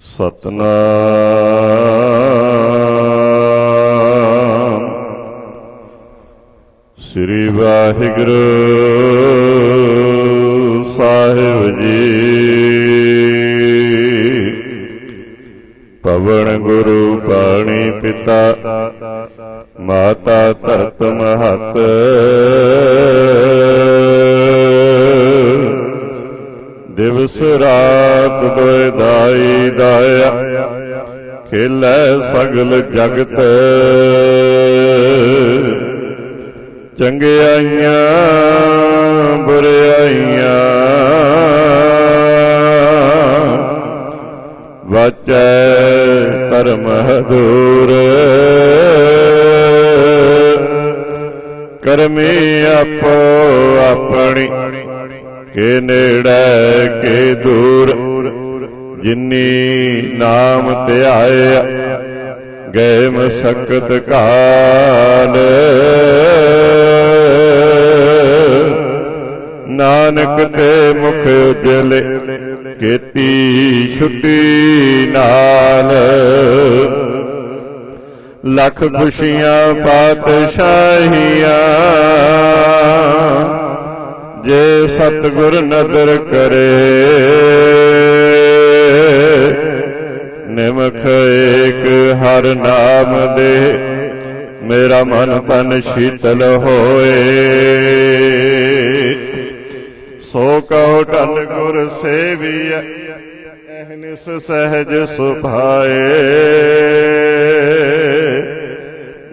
ਸਤਨਾਮ। ਸ੍ਰੀ ਵਾਹਿਗੁਰੂ ਸਾਹਿਬ ਜੀ। ਪਵਨ ਗੁਰੂ ਪਾਣੀ ਪਿਤਾ ਮਾਤਾ ਧਰਤ ਮਹਤ। ਦਿਵਸ ਰਾਤ ਦੋਇ ਦਾਈ ਦਾਇਆ ਖੇਲੇ ਸਗਲ ਜਗਤ। ਚੰਗਿਆਈਆਂ ਬੁਰਿਆਈਆਂ ਨੇੜੇ ਕੇ ਦੂਰ, ਜਿਨੀ ਨਾਮ ਧਿਆਇਆ ਗਏ ਮਸਕਤ ਕਾਲ। ਨਾਨਕ ਤੇ ਮੁਖ ਉਜਲੇ ਕੀਤੀ ਛੁੱਟੀ ਨਾਲ। ਲੱਖ ਖੁਸ਼ੀਆਂ ਪਾਤਸ਼ਾਹੀਆਂ ਜੇ ਸਤਗੁਰ ਨਦਰ ਕਰੇ, ਨਿਮਖ ਏਕ ਹਰ ਨਾਮ ਦੇ, ਮੇਰਾ ਮਨ ਤਨ ਸ਼ੀਤਲ ਹੋਏ। ਸੋ ਕਹੋ ਢਲ ਗੁਰ ਸੇਵੀਐ ਅਹਨਿਸ ਸਹਿਜ ਸੁਭਾਏ।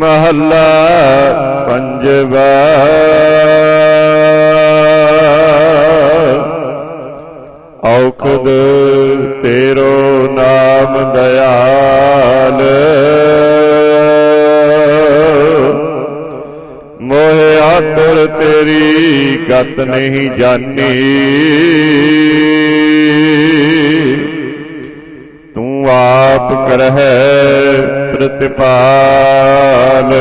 ਮਹੱਲਾ ਪੰਜਵਾ। ਔਖਦ ਤੇਰੋ ਨਾਮ ਦਇਆਲ। ਮੋਹ ਆਤਰ ਤੇਰੀ ਗਤ ਨਹੀਂ ਜਾਣੀ ਆਪ ਕਰਹਿ ਪ੍ਰਤਿਪਾਲ।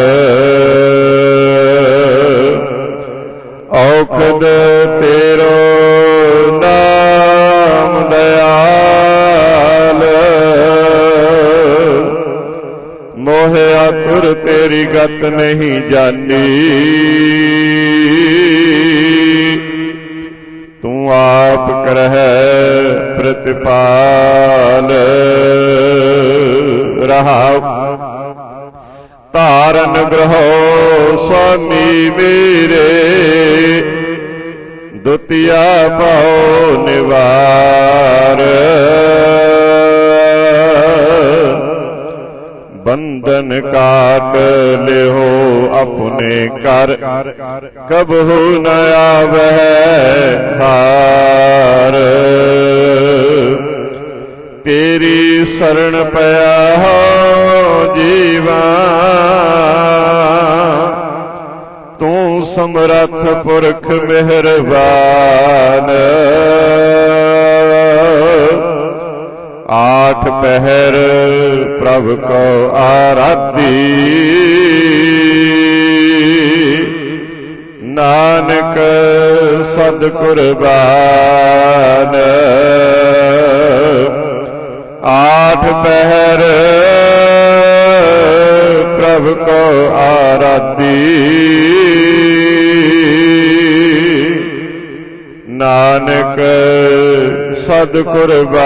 ਔਖਦ ਤੇਰੋ ਨਾਮ ਦਇਆਲ। ਮੋਹ ਆਤੁਰ ਤੇਰੀ ਗਤ ਨਹੀਂ ਜਾਣੀ ਤੂੰ ਆਪ ਕਰਹਿ ਪ੍ਰਤਿਪਾਲ ਰਹਾਉ। ਤਾਰਨ ਗ੍ਰਹੋ ਸੁਆਮੀ ਮੇਰੇ ਦੁਤੀਆ ਪਾਉ ਨਿਵਾਰ। ਬੰਧਨ ਕਾਟ ਲਿਓ ਆਪਣੇ ਕਰ ਕਬਹੂ ਨ ਆਵੈ ਹਾਰ। ਤੇਰੀ ਸਰਣ ਪਿਆ ਹੋ ਜੀਵਾ। ਤੂੰ ਸਮਰੱਥ ਪੁਰਖ ਮਿਹਰਬਾਨ। ਆਠ ਪਹਿਰ ਪ੍ਰਭ ਕੋ ਆਰਾਧੀ। ਨਾਨਕ ਸਦ ਕੁਰਬਾਨ। ਆਠ ਪਹਿਰ ਪ੍ਰਭ ਕੋ ਆਰਾਧੀ। ਨਾਨਕ ਸਦ ਕੁਰਬਾਨ।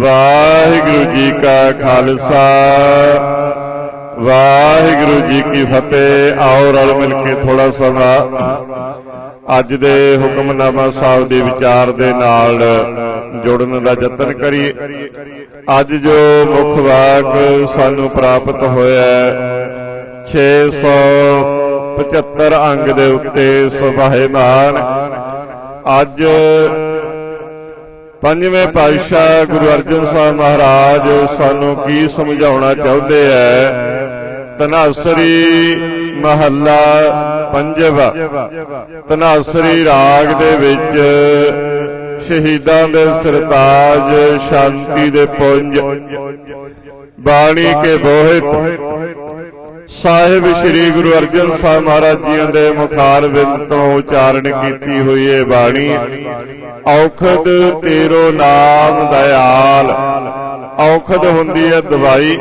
ਵਾਹਿਗੁਰੂ ਜੀ ਕਾ ਖਾਲਸਾ, ਵਾਹਿਗੁਰੂ ਜੀ ਕੀ ਫਤਿਹ। ਆਓ ਰਲ ਮਿਲ ਕੇ ਥੋੜਾ ਸਮਾਂ ਅੱਜ ਦੇ ਹੁਕਮਨਾਮਾ ਸਾਹਿਬ ਦੇ ਵਿਚਾਰ ਦੇ ਨਾਲ ਜੁੜਨ ਦਾ ਯਤਨ ਕਰੀਏ। ਅੱਜ ਜੋ ਮੁੱਖ ਵਾਕ ਸਾਨੂੰ ਪ੍ਰਾਪਤ ਹੋਇਆ ਹੈ 600 75 ਅੰਗ ਦੇ ਉੱਤੇ ਸੁਭਾਏਮਾਨ ਅੱਜ ਪੰਜਵੇਂ ਪਾਤਸ਼ਾਹ ਗੁਰੂ ਅਰਜਨ ਸਾਹਿਬ ਮਹਾਰਾਜ ਸਾਨੂੰ ਕੀ ਸਮਝਾਉਣਾ ਚਾਹੁੰਦੇ ਐ? ਤਨਾਸਰੀ ਮਹੱਲਾ ਪੰਜਵਾ। ਤਨਾਸਰੀ ਰਾਗ ਦੇ ਵਿੱਚ ਸ਼ਹੀਦਾਂ ਦੇ ਸਰਤਾਜ ਸ਼ਾਂਤੀ ਦੇ ਪੁੰਜ, ਬਾਣੀ ਕੇ ਬੋਹਿਤ। ਸਾਹਿਬ ਸ੍ਰੀ ਗੁਰੂ ਅਰਜਨ ਸਾਹਿਬ ਮਹਾਰਾਜ ਜੀ ਦੇ ਮੁਖਾਰ ਵਿੰਦ ਤੋਂ ਉਚਾਰਨ ਕੀਤੀ ਹੋਈ ਹੈ ਬਾਣੀ, ਔਖਦ ਤੇਰੋ ਨਾਮ ਦਇਆਲ। ਔਖਦ ਹੁੰਦੀ ਹੈ ਦਵਾਈ।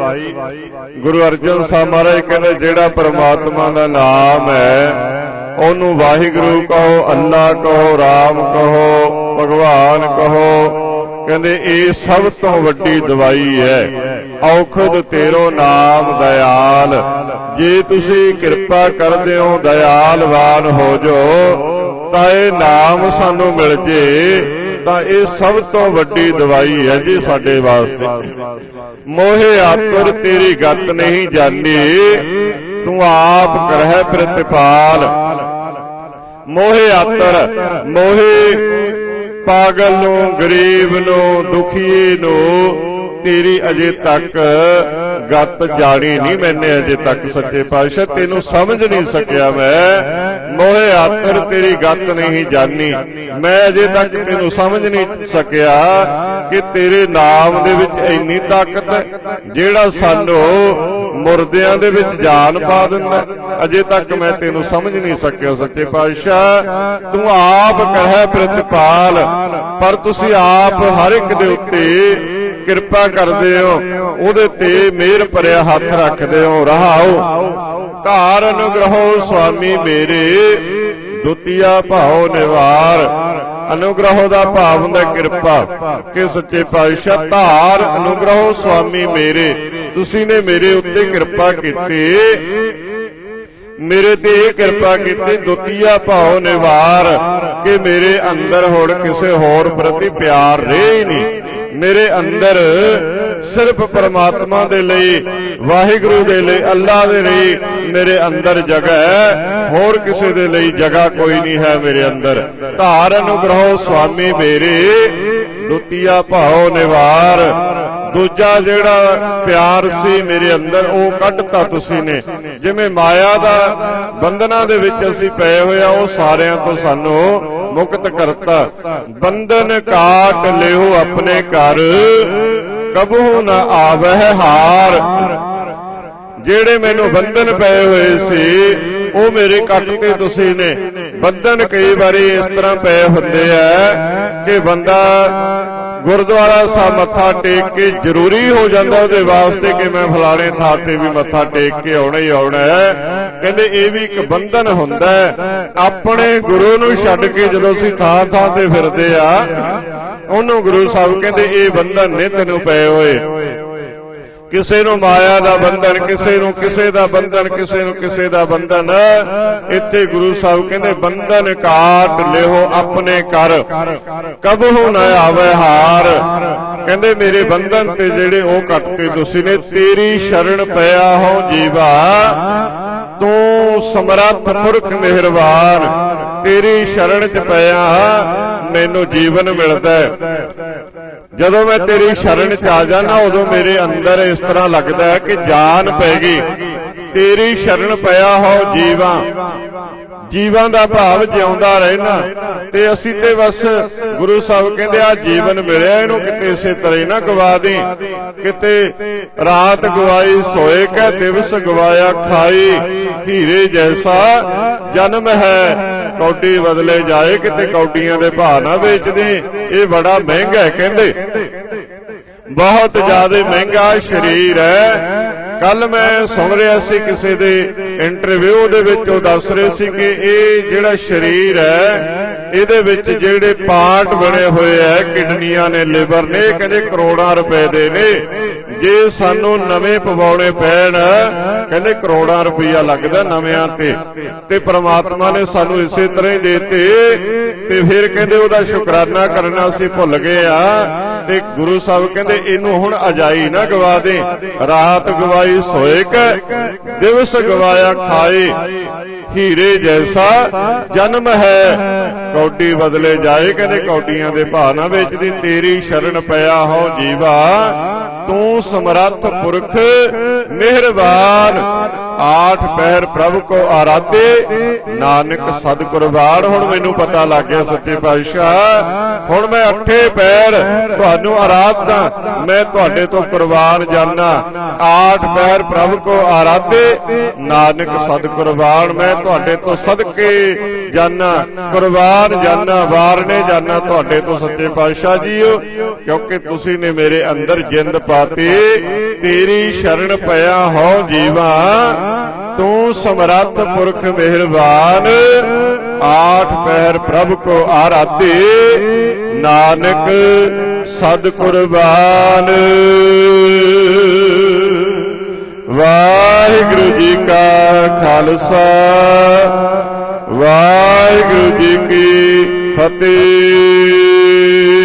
ਗੁਰੂ ਅਰਜਨ ਸਾਹਿਬ ਮਹਾਰਾਜ ਕਹਿੰਦੇ, ਜਿਹੜਾ ਪਰਮਾਤਮਾ ਦਾ ਨਾਮ ਹੈ, ਉਹਨੂੰ ਵਾਹਿਗੁਰੂ ਕਹੋ ਅੱਲਾ ਕਹੋ, ਰਾਮ ਕਹੋ, ਭਗਵਾਨ ਕਹੋ ਕਹਿੰਦੇ, ਇਹ ਸਭ ਤੋਂ ਵੱਡੀ ਦਵਾਈ ਹੈ। ਔਖਦ ਤੇਰੋ ਨਾਮ ਦਇਆਲ। ਜੇ ਤੁਸੀਂ ਕਿਰਪਾ ਕਰਦੇ ਹੋ, ਦਇਆਲਵਾਨ ਹੋ ਜੋ ਤਾਂ ਇਹ ਨਾਮ ਸਾਨੂੰ ਮਿਲ ਜੇ। ਤਾਂ ਇਹ ਸਭ ਤੋਂ ਵੱਡੀ ਦਵਾਈ ਹੈ ਜੀ ਸਾਡੇ ਵਾਸਤੇ। ਮੋਹੇ ਆਤੁਰ, ਤੇਰੀ ਗੱਤ ਨਹੀਂ ਜਾਣੀ ਤੂੰ ਆਪ ਕਰਹਿ ਪ੍ਰਤਿਪਾਲ। ਮੋਹੇ ਆਤਰ, ਮੋਹੇ ਪਾਗਲ ਨੂੰ ਗਰੀਬ ਨੂੰ ਦੁਖੀਏ ਨੂੰ ਤੇਰੀ ਅਜੇ ਤੱਕ ਗੱਤ ਜਾਣੀ ਨਹੀਂ ਮੈਨੇ ਅਜੇ ਤੱਕ ਸੱਚੇ ਪਾਤਸ਼ਾਹ, ਤੈਨੂੰ ਸਮਝ ਨਹੀਂ ਸਕਿਆ ਮੈਂ। ਮੋਹਿ ਆਤਰ ਤੇਰੀ ਗੱਤ ਨਹੀਂ ਜਾਣੀ। ਮੈਂ ਅਜੇ ਤੱਕ ਤੈਨੂੰ ਸਮਝ ਨਹੀਂ ਸਕਿਆ ਕਿ ਤੇਰੇ ਨਾਮ ਦੇ ਵਿੱਚ ਇੰਨੀ ਤਾਕਤ ਹੈ ਜਿਹੜਾ ਸਾਨੂੰ ਮੁਰਦਿਆਂ ਦੇ ਵਿੱਚ ਜਾਨ ਪਾ ਦਿੰਦਾ ਅਜੇ ਤੱਕ ਮੈਂ ਤੈਨੂੰ ਸਮਝ ਨਹੀਂ ਸਕਿਆ ਸੱਚੇ ਪਾਤਸ਼ਾਹ। ਤੂੰ ਆਪ ਕਹੇ ਪ੍ਰਤਿਪਾਲ, ਪਰ ਤੁਸੀਂ ਆਪ ਹਰ ਇੱਕ ਦੇ ਉੱਤੇ ਕਿਰਪਾ ਕਰਦੇ ਹੋ। ਉਹਦੇ ਤੇ ਮਿਹਰ ਭਰਿਆ ਹੱਥ ਰੱਖਦੇ ਹੋ। ਰਹਾਓ। ਧਾਰ ਅਨੁਗ੍ਰਹੋ ਸੁਆਮੀ ਮੇਰੇ। ਦੁਤੀਆ ਭਾਉ ਨਿਵਾਰ। ਅਨੁਗ੍ਰਹੋ ਦਾ ਭਾਵ ਹੁੰਦਾ ਕਿਰਪਾ। ਕਿ ਸੱਚੇ ਪਾਤਸ਼ਾਹ ਧਾਰ ਅਨੁਗ੍ਰਹੋ ਸੁਆਮੀ ਮੇਰੇ। ਤੁਸੀਂ ਨੇ ਮੇਰੇ ਉੱਤੇ ਕਿਰਪਾ ਕੀਤੀ। ਮੇਰੇ ਤੇ ਇਹ ਕਿਰਪਾ ਕੀਤੀ, ਦੁਤੀਆ ਭਾਉ ਨਿਵਾਰ। ਕਿ ਮੇਰੇ ਅੰਦਰ ਹੁਣ ਕਿਸੇ ਹੋਰ ਪ੍ਰਤੀ ਪਿਆਰ ਰਹੇ ਹੀ ਨਹੀਂ। ਮੇਰੇ ਅੰਦਰ ਸਿਰਫ ਪਰਮਾਤਮਾ ਦੇ ਲਈ, ਵਾਹਿਗੁਰੂ ਦੇ ਲਈ ਅੱਲਾ ਦੇ ਲਈ ਮੇਰੇ ਅੰਦਰ ਜਗ੍ਹਾ ਹੈ। ਹੋਰ ਕਿਸੇ ਦੇ ਲਈ ਜਗ੍ਹਾ ਕੋਈ ਨਹੀਂ ਹੈ ਮੇਰੇ ਅੰਦਰ। ਧਾਰ ਅਨੁਗ੍ਰਹੋ ਸੁਆਮੀ ਮੇਰੇ। ਦੁਤੀਆ ਭਾਉ ਨਿਵਾਰ। ਦੂਜਾ ਜਿਹੜਾ ਪਿਆਰ ਸੀ ਮੇਰੇ ਅੰਦਰ, ਉਹ ਕੱਢਤਾ ਤੁਸੀਂ ਨੇ। ਜਿਵੇਂ ਮਾਇਆ ਦਾ ਬੰਧਨਾਂ ਦੇ ਵਿੱਚ ਅਸੀਂ ਪਏ ਹੋਇਆ ਉਹ ਸਾਰਿਆਂ ਤੋਂ ਸਾਨੂੰ ਮੁਕਤ ਕਰਤਾ। ਬੰਧਨ ਕਾਟ ਲਿਓ ਆਪਣੇ ਘਰ, ਕਬੂ ਨਾ ਆਵਹਿ ਹਾਰ। ਜਿਹੜੇ ਮੈਨੂੰ ਬੰਧਨ ਪਏ ਹੋਏ ਸੀ, ਉਹ ਮੇਰੇ ਕੱਟ ਤੇ ਤੁਸੀਂ ਨੇ। ਬੰਧਨ ਕਈ ਵਾਰੀ ਇਸ ਤਰ੍ਹਾਂ ਪਏ ਹੁੰਦੇ ਆ ਕਿ ਬੰਦਾ ਗੁਰਦੁਆਰਾ ਸਾਹਿਬ ਮੱਥਾ ਟੇਕ ਕੇ ਜ਼ਰੂਰੀ ਹੋ ਜਾਂਦਾ ਉਹਦੇ ਵਾਸਤੇ ਕਿ ਮੈਂ ਫਲਾਣੇ ਥਾਂ ਤੇ ਵੀ ਮੱਥਾ ਟੇਕ ਕੇ ਆਉਣਾ ਹੀ ਆਉਣਾ ਹੈ। ਕਹਿੰਦੇ ਇਹ ਵੀ ਇੱਕ ਬੰਧਨ ਹੁੰਦਾ ਆਪਣੇ ਗੁਰੂ ਨੂੰ ਛੱਡ ਕੇ ਜਦੋਂ ਅਸੀਂ ਥਾਂ ਥਾਂ ਤੇ ਫਿਰਦੇ ਆ, ਉਹਨੂੰ ਗੁਰੂ ਸਾਹਿਬ ਕਹਿੰਦੇ, ਇਹ ਬੰਧਨ ਨੇ ਤੈਨੂੰ ਪਏ ਹੋਏ। ਕਿਸੇ ਨੂੰ ਮਾਇਆ ਦਾ ਬੰਧਨ, ਕਿਸੇ ਨੂੰ ਕਿਸੇ ਦਾ ਬੰਧਨ, ਕਿਸੇ ਨੂੰ ਕਿਸੇ ਦਾ ਬੰਧਨ। ਇੱਥੇ ਗੁਰੂ ਸਾਹਿਬ ਕਹਿੰਦੇ, ਬੰਧਨ ਕਾਟ ਲਿਓ ਆਪਣੇ ਕਰ ਕਬਹੂ ਨਾ ਆਵੇ ਹਾਰ। ਕਹਿੰਦੇ, ਮੇਰੇ ਬੰਧਨ ਤੇ ਜਿਹੜੇ ਉਹ ਕੱਟਤੇ ਤੁਸੀਂ ਨੇ, ਤੇਰੀ ਸ਼ਰਣ ਪਿਆ ਹੋ ਜੀਵਾ। ਤੂੰ ਸਮਰੱਥ ਪੁਰਖ ਮਿਹਰਬਾਨ ਤੇਰੀ ਸ਼ਰਣ ਚ ਪਿਆ, ਮੈਨੂੰ ਜੀਵਨ ਮਿਲਦਾ ਜਦੋਂ ਮੈਂ ਤੇਰੀ ਸ਼ਰਨ ਚ ਆ ਜਾਣਾ ਉਦੋਂ ਮੇਰੇ ਅੰਦਰ ਇਸ ਤਰ੍ਹਾਂ ਲੱਗਦਾ ਹੈ ਕਿ ਜਾਨ ਪੈ ਗਈ। ਤੇਰੀ ਸ਼ਰਨ ਪਿਆ ਹੋ ਜੀਵਾਂ। ਜੀਵਾਂ ਦਾ ਭਾਵ ਜਿਉਂਦਾ ਰਹਿਣਾ। ਤੇ ਅਸੀਂ ਤੇ ਬਸ ਗੁਰੂ ਸਾਹਿਬ ਕਹਿੰਦੇ ਆ, ਜੀਵਨ ਮਿਲਿਆ, ਇਹਨੂੰ ਕਿਤੇ ਇਸੇ ਤਰ੍ਹਾਂ ਨਾ ਗਵਾ ਦੇ ਕਿਤੇ ਰਾਤ ਗਵਾਈ ਸੋਏ ਕੈ, ਦਿਵਸ ਗਵਾਇਆ ਖਾਈ। ਹੀਰੇ ਜੈਸਾ ਜਨਮ ਹੈ। ਕੌਡੀ ਬਦਲੇ ਜਾਏ, ਕਿਤੇ ਕੌਡੀਆਂ ਦੇ ਭਾਅ ਨਾ ਵੇਚਦੇ। ਇਹ ਬੜਾ ਮਹਿੰਗਾ ਕਹਿੰਦੇ। ਬਹੁਤ ਜ਼ਿਆਦਾ ਮਹਿੰਗਾ ਸਰੀਰ ਹੈ। ਕੱਲ ਮੈਂ ਸੁਣ ਰਿਹਾ ਸੀ ਕਿਸੇ ਦੇ ਇੰਟਰਵਿਊ ਦੇ ਵਿੱਚ, ਉਹ ਦੱਸ ਰਹੇ ਸੀ ਕਿ ਇਹ ਜਿਹੜਾ ਸਰੀਰ ਹੈ, ਇਹਦੇ ਵਿੱਚ ਜਿਹੜੇ ਪਾਰਟ ਬਣੇ ਹੋਏ ਐ ਕਿਡਨੀਆਂ ਨੇ ਲਿਵਰ ਨੇ ਕਹਿੰਦੇ ਕਰੋੜਾਂ ਰੁਪਏ ਦੇ ਨੇ। ਜੇ ਸਾਨੂੰ ਨਵੇਂ ਪਵਾਉਣੇ ਪੈਣ, ਕਹਿੰਦੇ ਕਰੋੜਾਂ ਰੁਪਈਆ ਲੱਗਦਾ ਨਵਿਆਂ ਤੇ। ਤੇ ਪ੍ਰਮਾਤਮਾ ਨੇ ਸਾਨੂੰ ਇਸੇ ਤਰ੍ਹਾਂ ਹੀ ਦੇਤੇ। ਤੇ ਫਿਰ ਕਹਿੰਦੇ ਉਹਦਾ ਸ਼ੁਕਰਾਨਾ ਕਰਨਾ ਅਸੀਂ ਭੁੱਲ ਗਏ ਆ। ਤੇ ਗੁਰੂ ਸਾਹਿਬ ਕਹਿੰਦੇ ਇਹਨੂੰ ਹੁਣ ਅਜਾਈ ਨਾ ਗਵਾ ਦੇ। ਰਾਤ ਗਵਾਈ ਸੋਏ ਕ, ਦਿਵਸ ਗਵਾਇਆ ਖਾਏ। ਹੀਰੇ ਜੈਸਾ ਜਨਮ ਹੈ। ਕੌਡੀ ਬਦਲੇ ਜਾਏ, ਕਹਿੰਦੇ ਕੌਡੀਆਂ ਦੇ ਭਾਅ ਨਾ ਵੇਚਦੀ। ਤੇਰੀ ਸ਼ਰਨ ਪਿਆ ਹੋ ਜੀਵਾ। ਤੂੰ ਸਮਰੱਥ ਪੁਰਖ ਮਿਹਰਬਾਨ। ਆਠ ਪਹਿਰ ਪ੍ਰਭ ਕੋ ਆਰਾਧੇ। ਨਾਨਕ ਸਦ ਕੁਰਬਾਨ ਹੁਣ ਮੈਨੂੰ ਪਤਾ ਲੱਗ ਗਿਆ ਸੱਚੇ ਪਾਤਸ਼ਾਹ, ਹੁਣ ਮੈਂ ਅੱਠੇ ਪੈਰ ਤੁਹਾਨੂੰ ਆਰਾਧਦਾ ਮੈਂ ਤੁਹਾਡੇ ਤੋਂ ਕੁਰਬਾਨ ਜਾਨਾ। ਆਠ ਪੈਰ ਪ੍ਰਭ ਕੋ ਆਰਾਧੇ। ਨਾਨਕ ਸਦ ਕੁਰਬਾਨ ਮੈਂ ਤੁਹਾਡੇ ਤੋਂ ਸਦਕੇ ਜਾਨਾ। ਕੁਰਬਾਨ ਜਾਨਾ, ਵਾਰਨੇ ਜਾਨਾ ਤੁਹਾਡੇ ਤੋਂ ਸੱਚੇ ਪਾਤਸ਼ਾਹ ਜੀਓ, ਕਿਉਂਕਿ ਤੁਸੀਂ ਨੇ ਮੇਰੇ ਅੰਦਰ ਜਿੰਦ ਪਾਤੀ। ਤੇਰੀ ਸ਼ਰਨ ਪਿਆ ਹੋ ਜੀਵਾ, ਤੂੰ ਸਮਰੱਥ ਪੁਰਖ ਮਿਹਰਬਾਨ, ਆਠ ਪਹਿਰ ਪ੍ਰਭ ਕੋ ਆਰਾਧੇ, ਨਾਨਕ ਸਦ ਕੁਰਬਾਨ ਵਾਹਿਗੁਰੂ ਜੀ ਕਾ ਖਾਲਸਾ, ਵਾਹਿਗੁਰੂ ਜੀ ਕੀ ਫਤਿਹ।